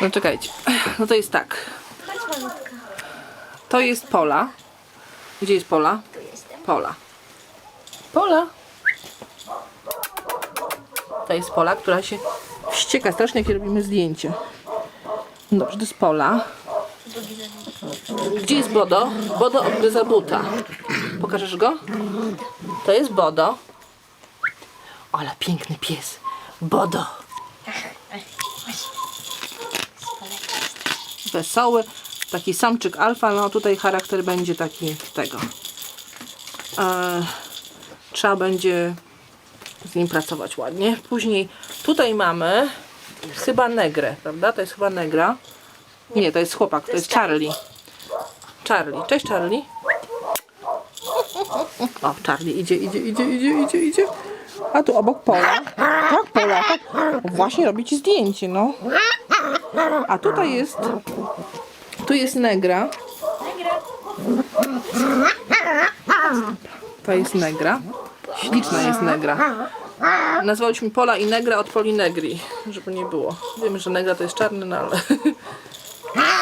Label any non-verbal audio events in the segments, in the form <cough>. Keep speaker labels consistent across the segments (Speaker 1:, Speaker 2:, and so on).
Speaker 1: No czekajcie. No to jest tak. To jest Pola. Gdzie jest Pola? Pola. Pola. To jest Pola, która się wścieka strasznie, jak robimy zdjęcie. Dobrze, to jest Pola. Gdzie jest Bodo? Bodo obgryza buta. Pokażesz go? To jest Bodo. Ale piękny pies. Bodo. Wesoły. Taki samczyk alfa. No tutaj charakter będzie taki tego. E, trzeba będzie z nim pracować ładnie. Później tutaj mamy chyba negrę, prawda? To jest chyba negra. Nie, to jest chłopak, to jest Charlie. Charlie. Cześć Charlie. O, Charlie idzie, idzie, idzie, idzie, idzie, idzie. A tu obok Pola. <laughs> Właśnie robi ci zdjęcie, no. A tutaj jest, tu jest Negra. To jest Negra. Śliczna jest Negra. Nazwaliśmy Pola i Negra od Poli Negri, żeby nie było. Wiemy, że Negra to jest czarny, no ale... <laughs>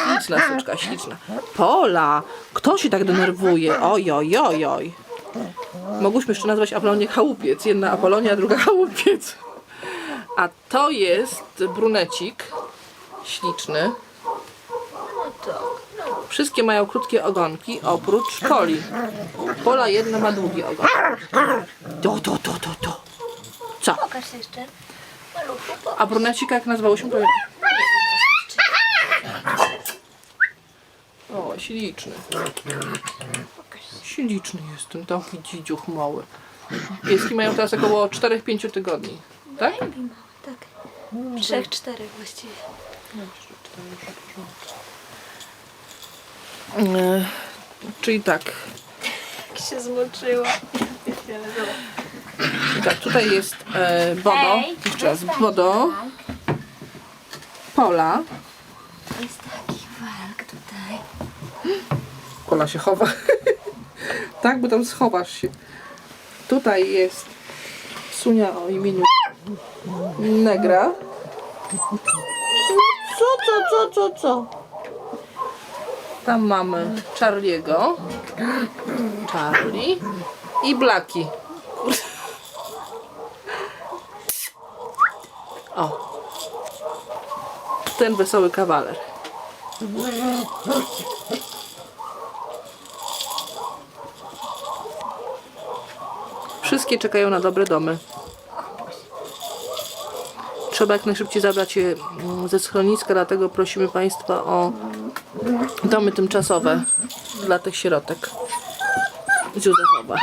Speaker 1: Śliczna suczka, śliczna. Pola! Kto się tak denerwuje? Oj, oj, oj, oj. Mogłyśmy jeszcze nazwać Apolonię Chałupiec. Jedna Apolonia, druga Chałupiec. A to jest brunecik. Śliczny. Wszystkie mają krótkie ogonki, oprócz Poli. Pola jedna ma długi ogon. To, to, to, to, to. Co?
Speaker 2: Pokaż jeszcze.
Speaker 1: A brunecika jak nazwałyśmy? Powiem. O, śliczny. Śliczny jest ten taki dzidziuch mały. Pieski mają teraz około 4-5 tygodni. Tak?
Speaker 2: Tak. Trzech, czterech właściwie.
Speaker 1: E, czyli tak.
Speaker 2: Jak się zmoczyła.
Speaker 1: Tak, tutaj jest e, Bodo. Jeszcze raz. Bodo. Pola.
Speaker 2: Jest taki walk tutaj.
Speaker 1: Pola się chowa. <laughs> tak, bo tam schowasz się. Tutaj jest Sunia o imieniu Negra. Co, co, co, co, co? Tam mamy Charliego. Charlie. I Blaki. O. Ten wesoły kawaler. Wszystkie czekają na dobre domy. Trzeba jak najszybciej zabrać je mm, ze schroniska, dlatego prosimy Państwa o domy tymczasowe dla tych sierotek z Józefowa.